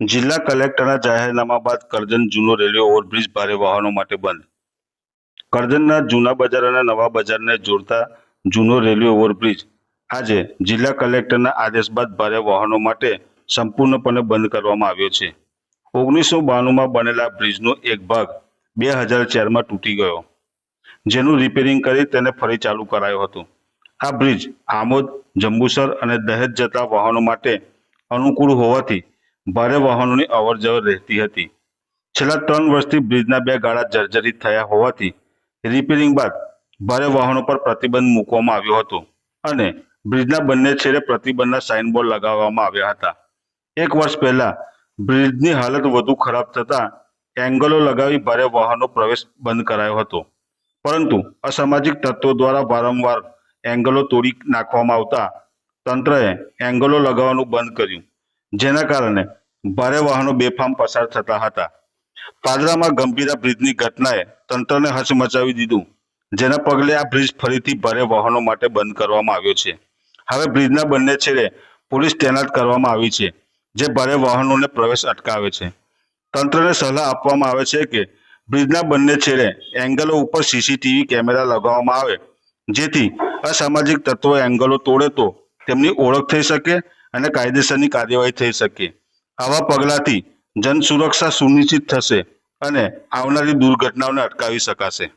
જિલ્લા કલેક્ટરના જાહેરનામા બાદ કરજણ જૂનો રેલવે ઓવરબ્રિજ ભારે વાહનો માટે બંધ. કરજણના જૂના બજાર અને નવા બજારને જોડતા જૂનો રેલવે ઓવરબ્રિજ આજે જિલ્લા કલેક્ટરના આદેશ બાદ ભારે વાહનો માટે સંપૂર્ણપણે બંધ કરવામાં આવ્યો છે. ઓગણીસો બાણુંમાં બનેલા બ્રિજનો એક ભાગ બે હજાર ચારમાં તૂટી ગયો, જેનું રિપેરિંગ કરી તેને ફરી ચાલુ કરાયો હતો. આ બ્રિજ આમોદ, જંબુસર અને દહેજ જતા વાહનો માટે અનુકૂળ હોવાથી ભારે વાહનોની અવરજવર રહેતી હતી. છેલ્લા ત્રણ વર્ષથી બ્રિજના બે ગાળા જર્જરિત થયા હોવાથી રિપેરિંગ બાદ ભારે વાહનો પર પ્રતિબંધ મૂકવામાં આવ્યો હતો અને બ્રિજના બંને છેડે પ્રતિબંધના સાઇનબોર્ડ લગાવવામાં આવ્યા હતા. એક વર્ષ પહેલા બ્રિજની હાલત વધુ ખરાબ થતાં એંગલો લગાવી ભારે વાહનો પ્રવેશ બંધ કરાયો હતો. પરંતુ અસામાજિક તત્વો દ્વારા વારંવાર એંગલો તોડી નાખવામાં આવતા તંત્રએ એંગલો લગાવવાનું બંધ કર્યું. જેના કારણે ભારે વાહનો બેફામ પસાર થતા હતા. પાદરામાં ગંભીરા બ્રિજની ઘટનાએ તંત્રને હચમચાવી દીધું, જેના પગલે આ બ્રિજ ફરીથી ભારે વાહનો માટે બંધ કરવામાં આવ્યો છે. હવે બ્રિજના બંને છેડે પોલીસ તૈનાત કરવામાં આવી છે, જે ભારે વાહનોને પ્રવેશ અટકાવે છે. તંત્રને સલાહ આપવામાં આવે છે કે બ્રિજના બંને છેડે એંગલો ઉપર સીસીટીવી કેમેરા લગાવવામાં આવે, જેથી અસામાજિક તત્વો એંગલો તોડે તો તેમની ઓળખ થઈ શકે અને કાયદેસરની કાર્યવાહી થઈ શકે. આવા પગલાંથી જનસુરક્ષા સુનિશ્ચિત થશે અને આવનારી દુર્ઘટનાઓને અટકાવી શકાશે.